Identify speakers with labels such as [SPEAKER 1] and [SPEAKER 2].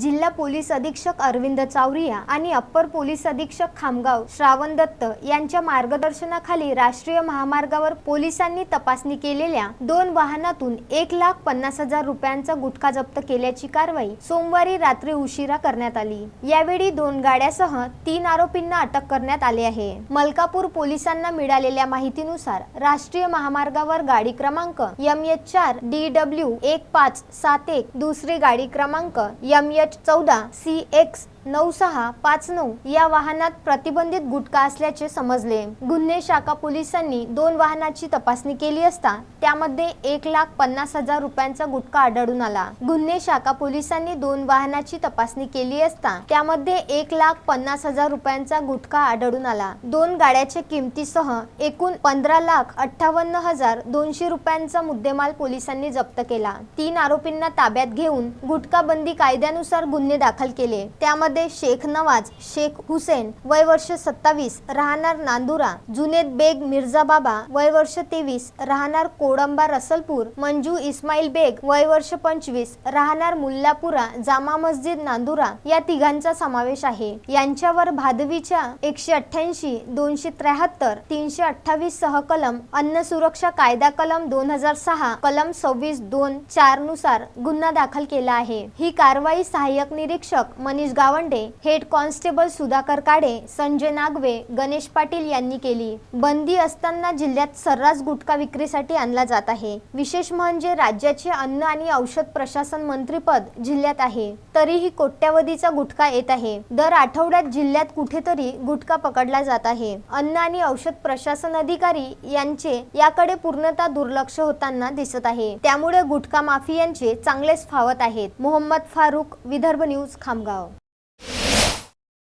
[SPEAKER 1] जिल्हा पोलीस अधीक्षक अरविंद चावरिया आणि अप्पर पोलीस अधीक्षक खामगाव श्रावण दत्त यांच्या मार्गदर्शनाखाली राष्ट्रीय महामार्गावर पोलिसांनी तपासणी केलेल्या दोन वाहनातून एक लाख पन्नास हजार रुपयांचा गुटखा जप्त केल्याची कारवाई सोमवारी रात्री उशिरा करण्यात आली. यावेळी दोन गाड्यासह तीन आरोपींना अटक करण्यात आले आहे. मलकापूर पोलिसांना मिळालेल्या माहितीनुसार राष्ट्रीय महामार्गावर गाडी क्रमांक एम एच चार डी डब्ल्यू एक पाच सात एक दुसरी गाडी क्रमांक एम एच चौदा सी एक्स नऊ सहा पाच नऊ या वाहनात प्रतिबंधित गुटखा असल्याचे समजले. गुन्हे शाखा पोलिसांनी दोन वाहनाची तपासणी केली असता त्यामध्ये एक लाख पन्नास हजार रुपयांचा गुटखा आढळून आला. गुन्हे शाखा पोलिसांनी दोन वाहनाची तपासणी केली असता त्यामध्ये एक लाख पन्नास हजार रुपयांचा गुटखा आढळून आला. दोन गाड्याच्या किमतीसह एकूण पंधरा लाख अठ्ठावन्न हजार दोनशे रुपयांचा मुद्देमाल पोलिसांनी जप्त केला. तीन आरोपींना ताब्यात घेऊन गुटखा बंदी कायद्यानुसार गुन्हे दाखल केले. त्यामध्ये शेख नवाज शेख हुसेन वय वर्ष सत्तावीस राहणार नांदुरा जुनेद बेग मिर्झा बाबा वय वर्ष तेवीस राहणार कोडंबा रसलपूर मंजू इस्माईल बेग वय वर्ष पंचवीस राहणार मुल्लापुरा जामा मस्जिद नांदुरा या तिघांचा समावेश आहे. यांच्यावर भादवीच्या एकशे अठ्ठ्याऐंशी दोनशे त्र्याहत्तर तीनशे अठ्ठावीस सह कलम अन्न सुरक्षा कायदा कलम दोन हजार सहा कलम सव्वीस दोन चारनुसार गुन्हा दाखल केला आहे. ही कारवाई सहाय्यक निरीक्षक मनीष गावंडे हेड कॉन्स्टेबल सुधाकर काडे संजय नागवे गणेश पाटील यांनी केली. बंदी असताना जिल्ह्यात सर्रास गुटखा विक्रीसाठी आणला जात आहे. विशेष म्हणजे राज्याचे अन्न आणि औषध प्रशासन मंत्रीपद जिल्ह्यात आहे. तरीही कोट्यावधीचा गुटखा येत आहे. दर आठवड्यात जिल्ह्यात कुठेतरी गुटखा पकडला जात आहे. अन्न आणि औषध प्रशासन अधिकारी यांचे याकडे पूर्णतः दुर्लक्ष होताना दिसत आहे. त्यामुळे गुटखा माफियांचे चांगलेच फावत आहेत. मोहम्मद फारुख विदर्भ न्यूज खामगाव.